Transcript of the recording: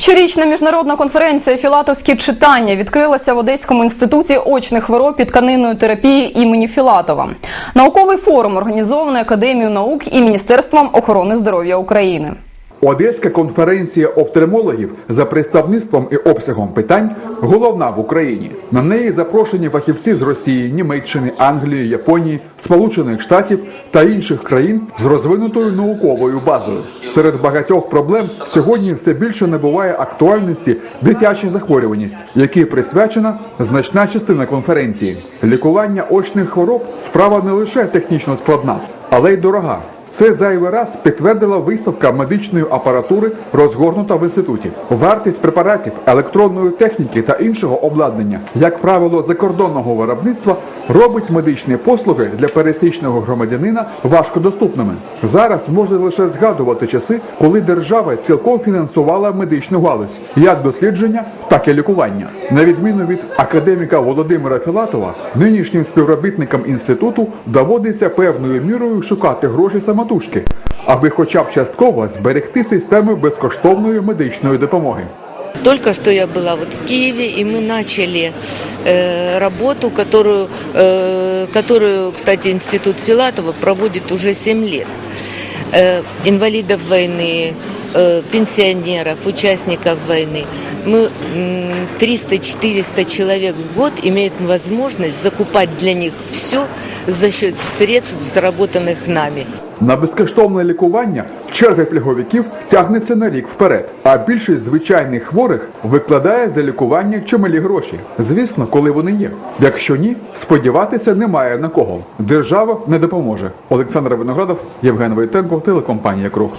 Щорічна міжнародна конференція Філатовські читання відкрилася в Одеському інституті очних хвороб і тканинної терапії імені Філатова. Науковий форум організований Академією наук і Міністерством охорони здоров'я України. Одеська конференція офтальмологів за представництвом і обсягом питань головна в Україні. На неї запрошені фахівці з Росії, Німеччини, Англії, Японії, Сполучених Штатів та інших країн з розвинутою науковою базою. Серед багатьох проблем сьогодні все більше набуває актуальності дитяча захворюваність, якій присвячена значна частина конференції. Лікування очних хвороб справа не лише технічно складна, але й дорога. Це зайвий раз підтвердила виставка медичної апаратури, розгорнута в інституті. Вартість препаратів, електронної техніки та іншого обладнання, як правило, закордонного виробництва, робить медичні послуги для пересічного громадянина важкодоступними. Зараз можна лише згадувати часи, коли держава цілком фінансувала медичну галузь, як дослідження, так і лікування. На відміну від академіка Володимира Філатова, нинішнім співробітникам інституту доводиться певною мірою шукати гроші самотужки, аби хоча б частково зберегти систему безкоштовної медичної допомоги. Только что я была вот в Киеве, и мы начали э, работу, которую, э, которую, кстати, Институт Филатова проводит уже 7 лет. Э, инвалидов войны, э, пенсионеров, участников войны. Мы м, 300-400 человек в год имеют возможность закупать для них все за счет средств, заработанных нами. На безкоштовне лікування черга пільговиків тягнеться на рік вперед, а більшість звичайних хворих викладає за лікування чималі гроші. Звісно, коли вони є. Якщо ні, сподіватися немає на кого. Держава не допоможе. Олександр Виноградов, Євген Войтенко, телекомпанія Круг.